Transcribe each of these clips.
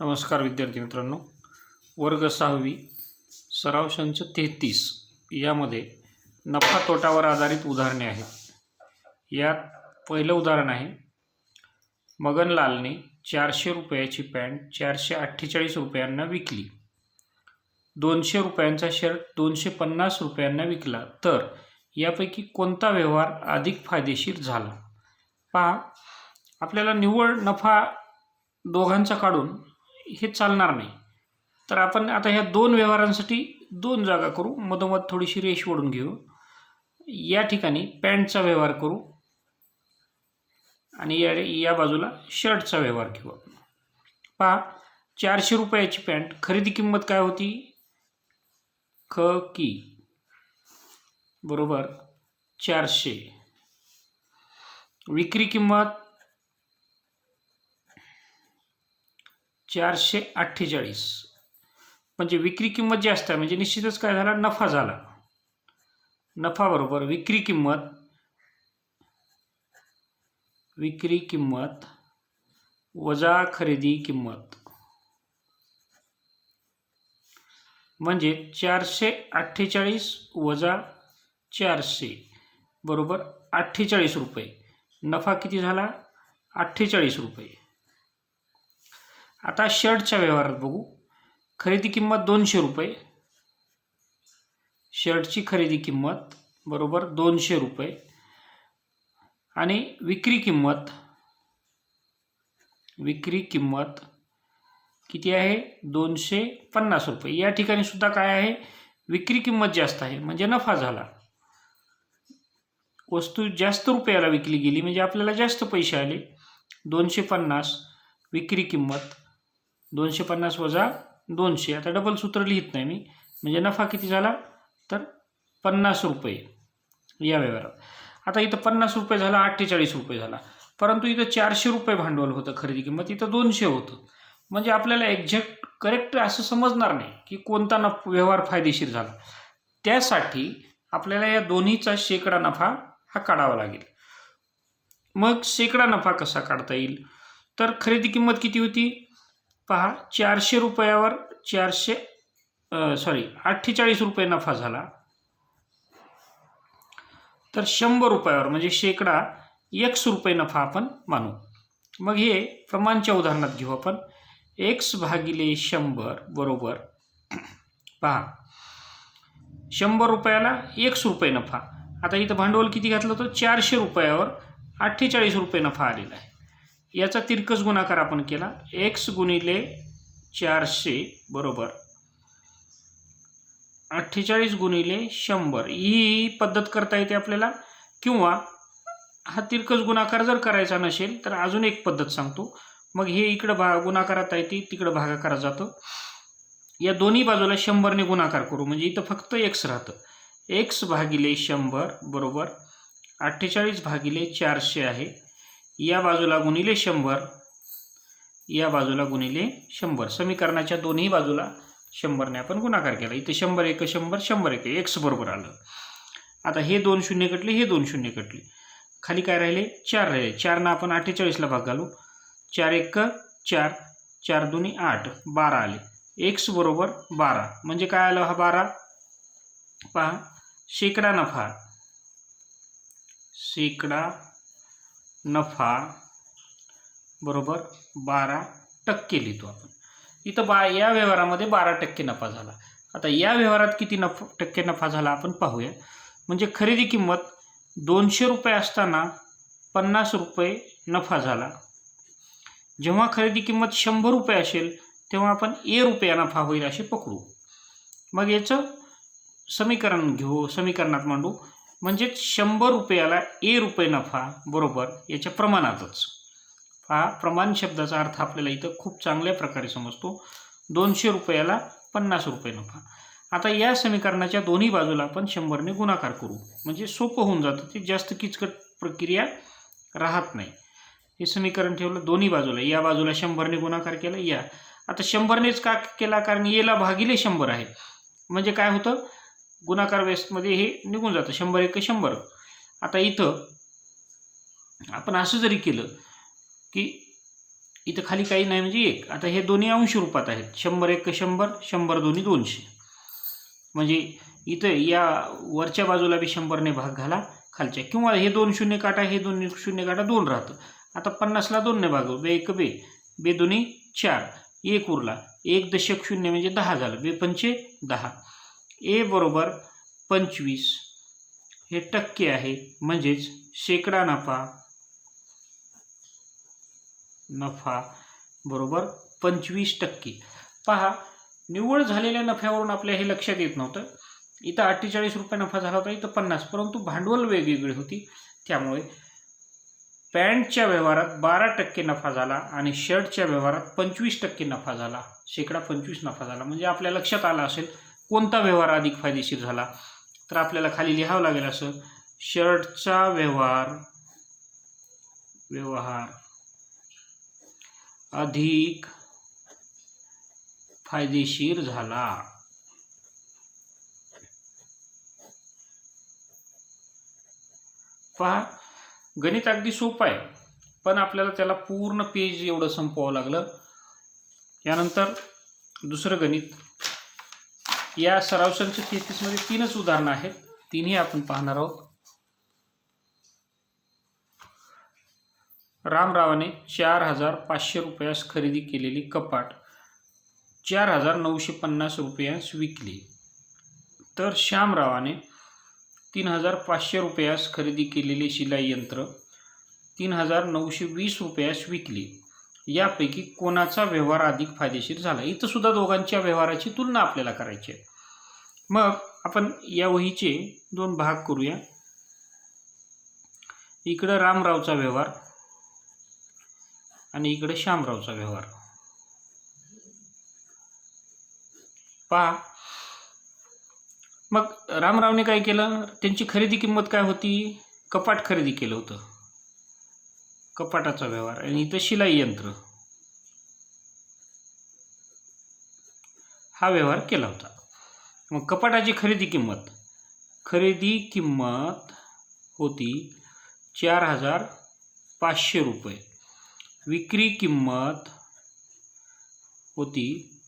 नमस्कार विद्यार्थी मित्रांनो. वर्ग सहावी सराव संच तेहतीस यामध्ये नफा तोटावर आधारित उदाहरणे आहेत. यात पहिलं उदाहरण आहे मगनलालने चारशे रुपयाची पॅन्ट चारशे अठ्ठेचाळीस रुपयांना विकली. दोनशे रुपयांचा शर्ट दोनशे पन्नास रुपयांना विकला. तर यापैकी कोणता व्यवहार अधिक फायदेशीर झाला? पहा आपल्याला निव्वळ नफा दोघांचा काढून हे चालणार नाही. तर आपण आता ह्या दोन व्यवहारांसाठी दोन जागा करू. मधोमध थोडीशी रेश ओढून घेऊ. या ठिकाणी पॅन्टचा व्यवहार करू आणि या या बाजूला शर्टचा व्यवहार घेऊ आपण. पहा चारशे रुपयाची पॅन्ट. खरेदी किंमत काय होती? ख की. बरोबर चारशे. विक्री किंमत चारशे अठ्ठेचाळीस. म्हणजे विक्री किंमत जी असते म्हणजे निश्चितच काय झाला? नफा झाला. नफा बरोबर विक्री किंमत विक्री किंमत वजा खरेदी किंमत. म्हणजे चारशे अठ्ठेचाळीस वजा चारशे बरोबर अठ्ठेचाळीस रुपये. नफा किती झाला? अठ्ठेचाळीस रुपये. आता शर्टच्या व्यवहारात बघू. खरेदी किंमत दोनशे रुपये. शर्टची खरेदी किंमत बरोबर दोनशे रुपये. आणि विक्री किंमत विक्री किंमत किती आहे? दोनशे पन्नास रुपये. या ठिकाणी सुद्धा काय आहे? विक्री किंमत जास्त आहे. म्हणजे नफा झाला. वस्तू जास्त रुपयाला विकली गेली. म्हणजे आपल्याला जास्त पैसे आले. दोनशे पन्नास विक्री किंमत दोनशे पन्नास वजा दोनशे. आता डबल सूत्र लिहित नाही मी. म्हणजे नफा किती झाला? तर पन्नास रुपये. या व्यवहारात. आता इथं पन्नास रुपये झाला अठ्ठेचाळीस रुपये झाला. परंतु इथं चारशे रुपये भांडवल होतं खरेदी किंमत. इथं दोनशे होतं. म्हणजे आपल्याला एक्झॅक्ट करेक्ट असं समजणार नाही की कोणता नफ व्यवहार फायदेशीर झाला. त्यासाठी आपल्याला या दोन्हीचा शेकडा नफा हा काढावा लागेल. मग शेकडा नफा कसा काढता येईल? तर खरेदी किंमत किती होती? पहा चारशे रुपयावर चारशे सॉरी अठ्ठेचाळीस रुपये नफा झाला. तर शंभर रुपयावर म्हणजे शेकडा एक्स रुपये नफा आपण मानू. मग हे प्रमाणच्या उदाहरणात घेऊ आपण. एक्स भागिले शंभर बरोबर पहा. शंभर रुपयाला एक्स रुपये नफा. आता इथं भांडवल किती घातलं होतं? चारशे रुपयावर अठ्ठेचाळीस रुपये नफा आलेला आहे. याचा तिरकस गुणाकार आपण केला. एक्स गुणिले चारशे बरोबर. अठ्ठेचाळीस गुणिले शंभर. ही पद्धत करता येते आपल्याला. किंवा हा तिरकस गुणाकार जर करायचा नसेल तर अजून एक पद्धत सांगतो. मग हे इकडं भा गुणाकारात येते तिकडं भागाकारात जातं. या दोन्ही बाजूला शंभरने गुणाकार करू. म्हणजे इथं फक्त एक्स राहतं. एक्स भागिले शंभर बरोबर. अठ्ठेचाळीस भागिले चारशे आहे. या बाजूला गुणिले शंभर. या बाजूला गुणिले शंभर. समीकरणाच्या दोन्ही बाजूला शंभरने आपण गुणाकार केला. इथे शंभर एक शंभर शंभर एक एक्स बरोबर आलं. आता हे दोन शून्य कटले हे दोन शून्य कटले. खाली काय राहिले? चार राहिले. चारनं आपण अठ्ठेचाळीसला भाग घालू. चार एक चार. चार दोन्ही आठ बारा आले. एक्स बरोबर बारा. म्हणजे काय आलं हा बारा? पहा. शेकडा नफा. शेकडा नफा बरोबर बारा टक्के लिहितो आपण. इथं बा या व्यवहारामध्ये बारा टक्के नफा झाला. आता या व्यवहारात किती नफ टक्के नफा झाला आपण पाहूया. म्हणजे खरेदी किंमत दोनशे रुपये असताना पन्नास रुपये नफा झाला. जेव्हा खरेदी किंमत शंभर रुपये असेल तेव्हा आपण ए रुपया नफा होईल असे पकडू. मग याचं समीकरण घेऊ समीकरणात मांडू. म्हणजेच शंभर रुपयाला ए रुपये नफा बरोबर याच्या प्रमाणातच. हा प्रमाण शब्दाचा अर्थ आपल्याला इथं खूप चांगल्या प्रकारे समजतो. दोनशे रुपयाला पन्नास रुपये नफा. आता या समीकरणाच्या दोन्ही बाजूला आपण शंभरने गुणाकार करू. म्हणजे सोपं होऊन जातं ते जास्त किचकट प्रक्रिया राहत नाही. हे समीकरण ठेवलं दोन्ही बाजूला. या बाजूला शंभरने गुणाकार केला या. आता शंभरनेच का केला? कारण येला भागिले शंभर आहे. म्हणजे काय होतं? गुणाकार वेस्टमध्ये हे निघून जातं. शंभर एक शंभर. आता इथं आपण असं जरी केलं की इथं खाली काही नाही म्हणजे एक. आता हे दोन्ही अंश रूपात आहेत. शंभर एक शंभर शंभर दोन्ही दोनशे. म्हणजे इथं या वरच्या बाजूला बी शंभरने भाग घाला खालच्या. किंवा हे दोन शून्य काटा हे दोन शून्य काटा दोन राहतं. आता पन्नासला दोनने भाग बे एक बे. बे दोन्ही चार. एक उरला. एक दशक शून्य म्हणजे दहा झालं. बे पंचे दहा. ए बरोबर पंचवीस. हे टक्के आहे म्हणजेच शेकडा नफा. नफा बरोबर पंचवीस टक्के. पहा निव्वळ झालेल्या नफ्यावरून आपल्या हे लक्षात येत नव्हतं. इथं अठ्ठेचाळीस रुपये नफा झाला होता इथं पन्नास. परंतु भांडवल वेगवेगळी होती. त्यामुळे पॅन्टच्या व्यवहारात बारा टक्के नफा झाला आणि शर्टच्या व्यवहारात पंचवीस टक्के नफा झाला. शेकडा पंचवीस नफा झाला. म्हणजे आपल्या लक्षात आलं असेल कोणता व्यवहार अधिक फायदेशीर झाला? तर आपल्याला खाली लिहावं लागेल असं. शर्टचा व्यवहार व्यवहार अधिक फायदेशीर झाला. पहा गणित अगदी सोपं आहे पण आपल्याला त्याला पूर्ण पेज एवढं संपवावं लागलं. यानंतर दुसरं गणित. या सराव संच तेहतीसमध्ये तीनच उदाहरणं आहेत. तिन्ही आपण पाहणार आहोत. रामरावाने चार हजार पाचशे रुपयास खरेदी केलेली कपाट चार हजार नऊशे पन्नास रुपयास विकली. तर श्यामरावाने तीन हजार पाचशे रुपयास खरेदी केलेले शिलाई यंत्र तीन हजार नऊशे वीस रुपयास विकली. यापैकी कोणाचा व्यवहार अधिक फायदेशीर झाला? इथं सुद्धा दोघांच्या व्यवहाराची तुलना आपल्याला करायची आहे. मग आपण या वहीचे दोन भाग करूया. इकडं रामरावचा व्यवहार आणि इकडं श्यामरावचा व्यवहार. पहा. मग रामरावने काय केलं? त्यांची खरेदी किंमत काय होती? कपाट खरेदी केलं होतं. कपाटाचा व्यवहार आणि इथं शिलाई यंत्र. हा व्यवहार केला होता. मग कपाटाची खरेदी किंमत. खरेदी किंमत होती चार हजार पाचशे रुपये. विक्री किंमत होती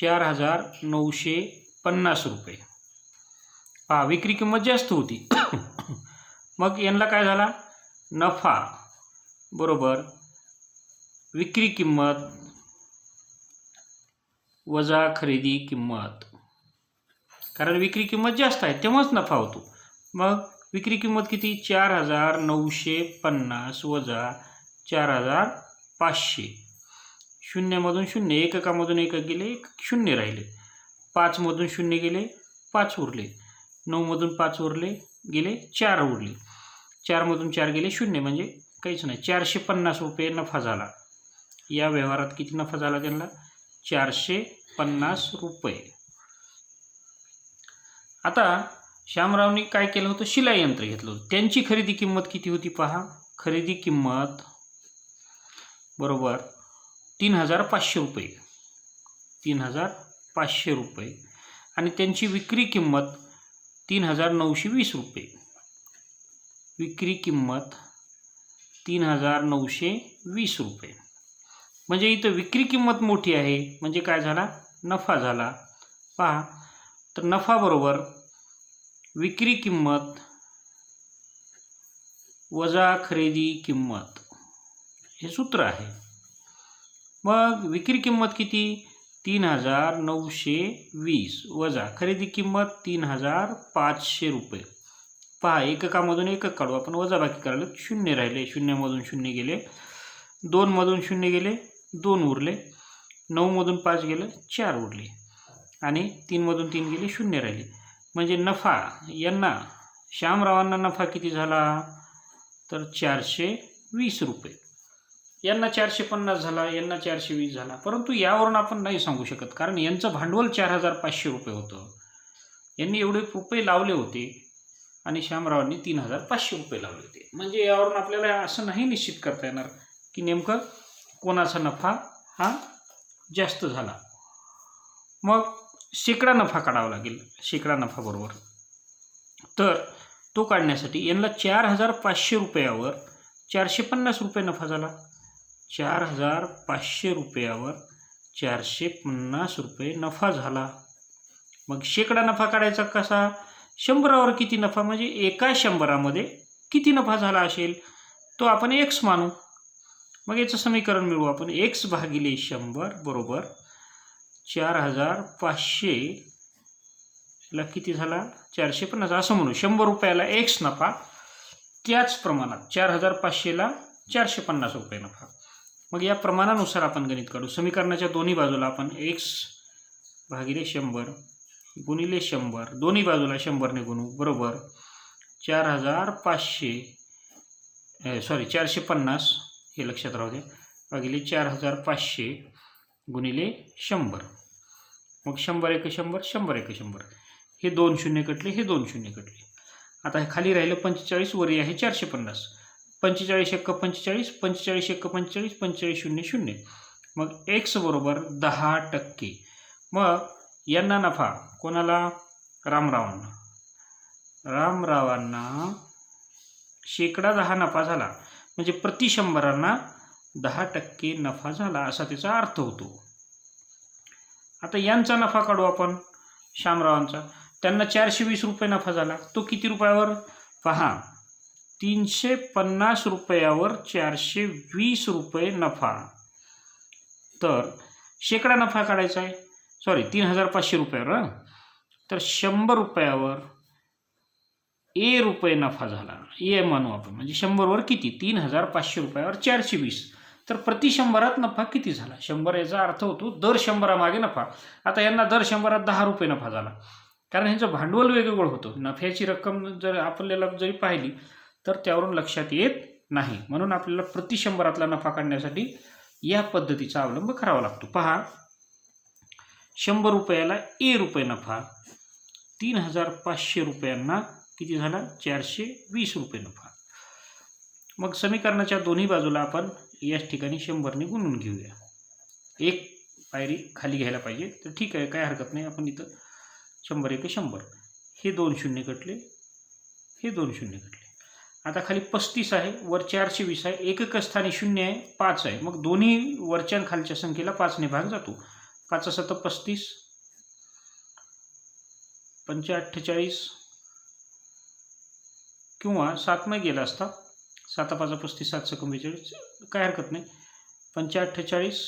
चार हजार नऊशे पन्नास रुपये. हा विक्री किंमत जास्त होती. मग यांना काय झाला? नफा. बरोबर. विक्री किंमत वजा खरेदी किंमत. कारण विक्री किंमत जास्त आहे तेव्हाच नफा होतो. मग विक्री किंमत किती? चार हजार नऊशे पन्नास वजा चार हजार पाचशे. शून्यमधून शून्य एककामधून एकक गेले एक शून्य राहिले. पाचमधून शून्य गेले पाच उरले. नऊमधून पाच उरले गेले चार उरले. चारमधून चार गेले शून्य म्हणजे काहीच नाही. चारशे पन्नास रुपये नफा झाला. या व्यवहारात किती नफा झाला त्यांना? चारशे पन्नास रुपये. आता श्यामरावने काय केलं होतं? शिलाई यंत्र घेतलं होतं. त्यांची खरेदी किंमत किती होती पहा? खरेदी किंमत बरोबर तीन हजार पाचशे रुपये. तीन हजार पाचशे रुपये. आणि त्यांची विक्री किंमत तीन हजार नऊशे वीस रुपये. विक्री किंमत तीन हजार नऊशे वीस रुपये. म्हणजे इथं विक्री किंमत मोठी आहे. म्हणजे काय झाला? नफा झाला. पहा. तर नफाबरोबर विक्री किंमत वजा खरेदी किंमत हे सूत्र आहे. मग विक्री किंमत किती? तीन हजार नऊशे वीस वजा खरेदी किंमत तीन हजार पाचशे रुपये. पहा एककामधून एकक काढू. आपण वजाबाकी करायला शून्य राहिले. शून्यामधून शून्य गेले. दोनमधून शून्य गेले. दोन उरले. नऊमधून पाच गेलं. चार उरले. आणि तीनमधून तीन गेले. शून्य राहिले. म्हणजे नफा यांना श्यामरावांना नफा किती झाला? तर चारशे वीस रुपये. यांना चारशे पन्नास झाला. यांना चारशे वीस झाला. परंतु यावरून आपण नाही सांगू शकत. कारण यांचं भांडवल चार हजार पाचशे रुपये होतं. यांनी एवढे रुपये लावले होते. आणि श्यामरावांनी तीन हजार पाचशे रुपये लावले होते. म्हणजे यावरून आपल्याला असं नाही निश्चित करता येणार की नेमकं कोणाचा नफा हा जास्त झाला. मग शेकडा नफा काढावा लागेल शेकडा नफा बरोबर. तर तो काढण्यासाठी यांना चार हजार पाचशे रुपयावर चारशे पन्नास रुपये नफा झाला. चार हजार पाचशे रुपयावर चारशे पन्नास रुपये नफा झाला. मग शेकडा नफा काढायचा कसा? शंभरावर किती नफा? म्हणजे एका शंभरामध्ये किती नफा झाला असेल? तो आपण एक्स मानू. मग याचं समीकरण मिळवू आपण. एक्स भागिले शंभर बरोबर चार हजार पाचशे ला किती झाला? चारशे पन्नास असं म्हणू. शंभर रुपयाला एक्स नफा. त्याच प्रमाणात चार हजार पाचशेला चारशे पन्नास रुपये नफा. मग या प्रमाणानुसार आपण गणित काढू. समीकरणाच्या दोन्ही बाजूला आपण एक्स भागिले शंभर गुणिले शंभर. दोन्ही बाजूला शंभरने गुणू बरोबर चार हजार पाचशे सॉरी चारशे पन्नास. हे लक्षात राहू द्या भागिले चार हजार पाचशे गुणिले शंभर. मग शंभर एक शंभर शंभर एक शंभर. हे दोन शून्य कटले हे दोन शून्य कटले. आता हे खाली राहिलं पंचेचाळीस वरी आहे चारशे पन्नास. पंचेचाळीस एक्क पंचेचाळीस पंचेचाळीस एक्क पंचेचाळीस पंचेचाळीस शून्य शून्य. मग एक्स बरोबर दहा टक्के. मग यांना नफा. कोणाला? रामरावांना. रामरावांना शेकडा दहा नफा झाला. म्हणजे प्रति शंभरांना दहा टक्के नफा झाला असा त्याचा अर्थ होतो. आता यांचा नफा काढू आपण श्यामरावांचा. त्यांना चारशे वीस रुपये नफा झाला. तो किती रुपयावर? पहा तीनशे पन्नास रुपयावर चारशे वीस रुपये नफा. तर शेकडा नफा काढायचा आहे. सॉरी तीन हजार पाचशे रुपयावर तर शंभर रुपयावर ए रुपये नफा झाला. ए मानू आपण. म्हणजे शंभरवर किती? तीन हजार पाचशे रुपयावर चारशे वीस. तर प्रति शंभरात नफा किती झाला? शंभर याचा अर्थ होतो दर शंभरामागे नफा. आता यांना दर शंभरात दहा रुपये नफा झाला. कारण ह्यांचं भांडवल वेगवेगळं होतं. नफ्याची रक्कम जर आपल्याला जरी पाहिली तर त्यावरून लक्षात येत नाही. म्हणून आपल्याला प्रति शंभरातला नफा काढण्यासाठी या पद्धतीचा अवलंब करावा लागतो. पहा शंभर रुपयाला ए रुपये नफा तीन हजार पाचशे रुपयांना किती झाला? चारशे वीस रुपये नफा. मग समीकरणाच्या दोन्ही बाजूला आपण याच ठिकाणी शंभरने गुणून घेऊया. एक पायरी खाली घ्यायला पाहिजे. तर ठीक आहे काय हरकत नाही. आपण इथं शंभर एक शंभर. हे दोन शून्य कटले. हे दोन शून्य कटले. आता खाली पस्तीस आहे वर चारशे वीस आहे. एकक स्थानी शून्य आहे पाच आहे. मग दोन्ही वरच्या खालच्या संख्येला पाचने भाग जातो. पाच सात पस्तीस पंचा अठ्ठेचाळीस किंवा सातमय गेला असता. साता पाचा पस्तीस सातशे पंचेचाळीस काय हरकत नाही. पंचे अठ्ठेचाळीस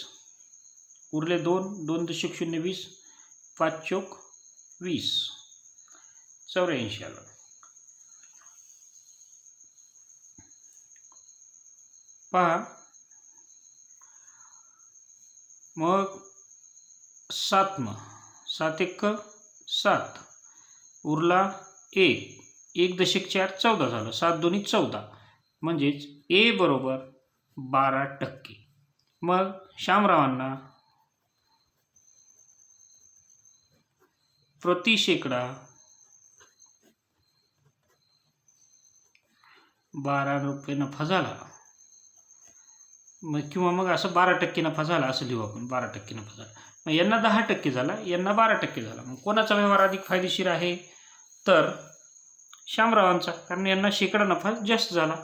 उरले दोन दोन दशक शून्य वीस पाच चोक वीस. चौऱ्याऐंशी आलं. पहा. मग सात सात एक सात. उरला एक एक दशक चार चौदा झालं. सात दोन्ही चौदा. म्हणजेच ए बरोबर बारा टक्के. मग श्यामरावांना प्रति शेकडा बारा रुपये नफा झाला. मग किंवा मग असं बारा टक्के नफा झाला असं लिहू आपण. बारा टक्के नफा झाला. मग यांना दहा टक्के झाला यांना बारा टक्के झाला. मग कोणाचा व्यवहार अधिक फायदेशीर आहे? तर श्यामरावांचा कारण यांना शेकडा नफा जास्त झाला.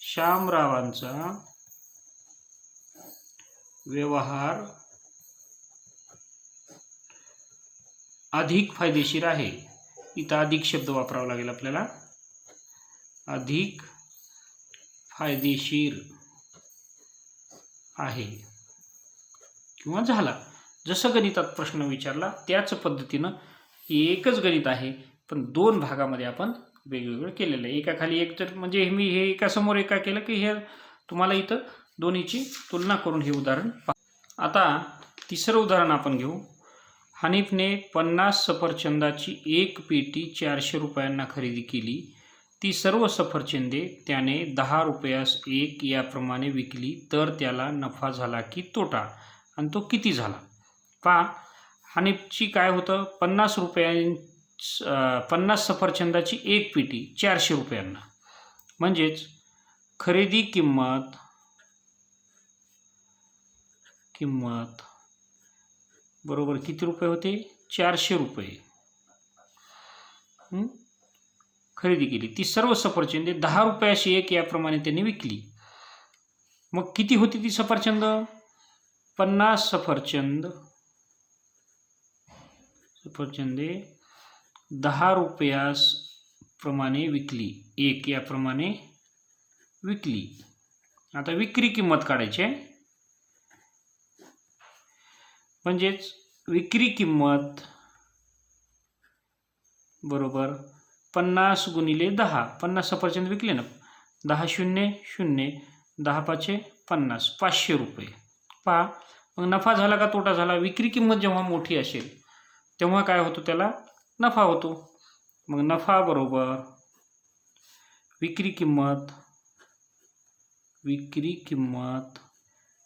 श्यामरावांचा व्यवहार अधिक फायदेशीर आहे. इथं अधिक शब्द वापरावा लागेल आपल्याला. अधिक फायदेशीर आहे. किंवा झाला. जसं गणितात प्रश्न विचारला त्याच पद्धतीनं एकच गणित आहे पण दोन भागामध्ये आपण वेगवेगळं केलेलं आहे. एकाखाली एक तर म्हणजे मी हे एकासमोर एका केलं की हे तुम्हाला इथं दोन्हीची तुलना करून हे उदाहरण पहा. आता तिसरं उदाहरण आपण घेऊ. हनीफने पन्नास सफरचंदाची एक पेटी चारशे रुपयांना खरेदी केली. ती सर्व सफरचंदे त्याने दहा रुपयास एक याप्रमाणे विकली तर त्याला नफा झाला की तोटा. आणि तो किती झाला? पहा हनीफची काय होतं? पन्नास रुपयां पन्नास सफरचंदाची एक पेटी चारशे रुपयांना. म्हणजेच खरेदी किंमत किंमत बरोबर किती रुपये होते? चारशे रुपये. खरेदी केली. ती सर्व सफरचंदे दहा रुपयाशी एक याप्रमाणे त्यांनी विकली. मग किती होती ती सफरचंद? पन्नास सफरचंद सफरचंदे दहा रुपयास प्रमाणे विकली. एक याप्रमाणे विकली. आता विक्री किंमत काढायची आहे. म्हणजेच विक्री किंमत बरोबर पन्नास गुणिले दहा. पन्नास सफरचंद विकले ना? दहा शून्य शून्य दहा पाचशे पन्नास पाचशे रुपये. पहा मग नफा झाला का तोटा झाला? विक्री किंमत जेव्हा मोठी असेल तेव्हा काय होतो त्याला? नफा होतो. मग नफा बरोबर विक्री किंमत विक्री किंमत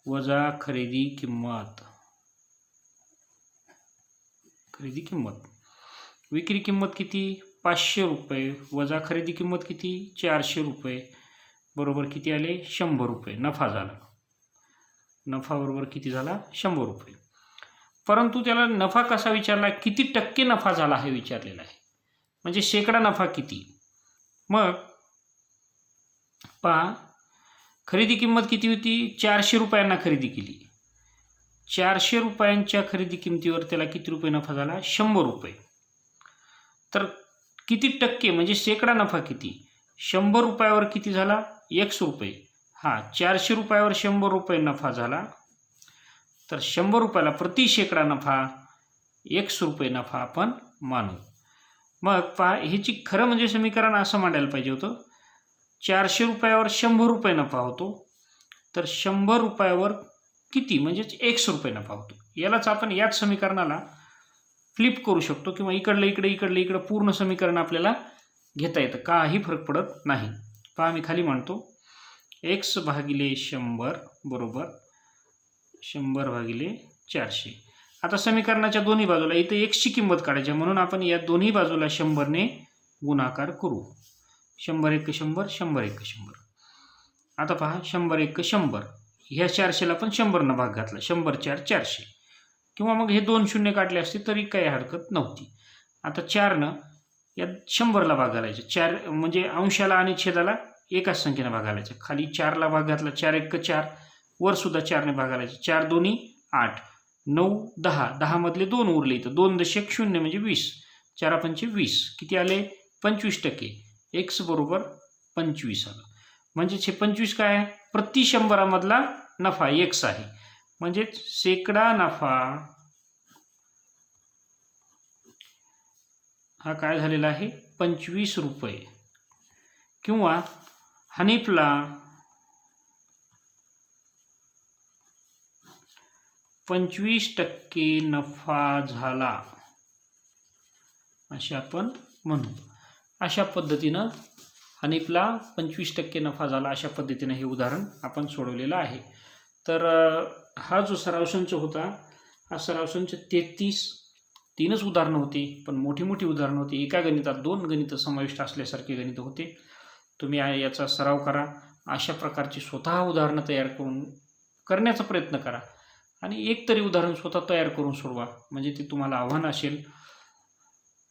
वजा खरेदी किंमत. खरेदी किंमत. विक्री किंमत किती? पाचशे रुपये. वजा खरेदी किंमत किती? चारशे रुपये. बरोबर किती आले? शंभर रुपये. नफा झाला. नफा बरोबर किती झाला? शंभर रुपये. परंतु त्याला नफा कसा विचारला? किती टक्के नफा झाला हे विचारलेला आहे. म्हणजे शेकडा नफा किती? मग पहा खरेदी किंमत किती होती? चारशे रुपयांना खरेदी केली. चारशे रुपयांच्या खरेदी किमतीवर त्याला किती रुपये नफा झाला? शंभर रुपये. तर किती टक्के? म्हणजे शेकडा नफा किती? शंभर रुपयावर किती झाला? एकशे रुपये. हां चारशे रुपयावर शंभर रुपये नफा झाला. तर शंभर रुपयाला प्रति शेकडा नफा एकशे रुपये नफा आपण मानू. मग पहा ह्याची खरं म्हणजे समीकरण असं मांडायला पाहिजे होतं. चारशे रुपयावर शंभर रुपये नफा होतो. तर शंभर रुपयावर किती? म्हणजेच एकशे रुपये नफा होतो. यालाच आपण याच समीकरणाला फ्लिप करू शकतो किंवा इकडलं इकडे इकडलं इकडं पूर्ण समीकरण आपल्याला घेता येतं. काही फरक पडत नाही. पहा मी खाली मांडतो. एक्स भागिले शंभर बरोबर? शंभर भागिले चारशे. आता समीकरणाच्या दोन्ही बाजूला इथं एक्सची किंमत काढायची म्हणून आपण या दोन्ही बाजूला शंभरने गुणाकार करू. शंभर एक शंभर शंभर एक शंभर. आता पहा शंभर एक शंभर. ह्या चारशेला पण शंभरनं भाग घातला. शंभर चार चारशे. किंवा मग हे दोन शून्य काढले असते तरी काही हरकत नव्हती. आता चारनं यात शंभरला भाग घालायचा. चार म्हणजे अंशाला आणि छेदाला एकाच संख्येने भागायचं खाली चारला भाग घातला चार एक चार. वरसुद्धा चारने भागायचं चार दोन्ही आठ. नऊ दहा. दहामधले दोन उरले इथं. दोन दशक शून्य म्हणजे वीस. चारा पंचे वीस. किती आले? पंचवीस टक्के. एक्स बरोबर पंचवीस आलं. म्हणजेच हे पंचवीस काय? आहे प्रति शंभरामधला नफा एक्स आहे. म्हणजेच शेकडा नफा. हा काय झालेला आहे? पंचवीस रुपये. किंवा हनीफला पंचवीस टक्के नफा झाला. असे आपण म्हणू. अशा पद्धतीनं हनीफला पंचवीस टक्के नफा झाला. अशा पद्धतीनं हे उदाहरण आपण सोडवलेलं आहे. तर हा जो सराव संच होता हा सराव संच तेहतीस तीनच उदाहरणं होती पण मोठी मोठी उदाहरणं होती. एका गणितात दोन गणितं समाविष्ट असल्यासारखे गणितं होते. तुम्ही याचा सराव करा. अशा प्रकारची स्वतः उदाहरणं तयार करून करण्याचा प्रयत्न करा. आणि एक तरी उदाहरण स्वतः तयार करून सोडवा. म्हणजे ते तुम्हाला आव्हान असेल.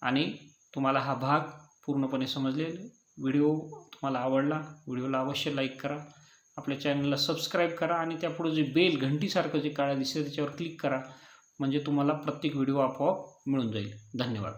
आणि तुम्हाला हा भाग पूर्णपणे समजलेल व्हिडिओ तुम्हाला आवडला व्हिडिओला अवश्य लाईक करा. आपल्या चॅनलला सबस्क्राईब करा आणि त्यापुढे जे बेल घंटीसारखं जे काळा दिसतं त्याच्यावर क्लिक करा. म्हणजे तुम्हाला प्रत्येक व्हिडिओ आपोआप मिळून जाईल. धन्यवाद.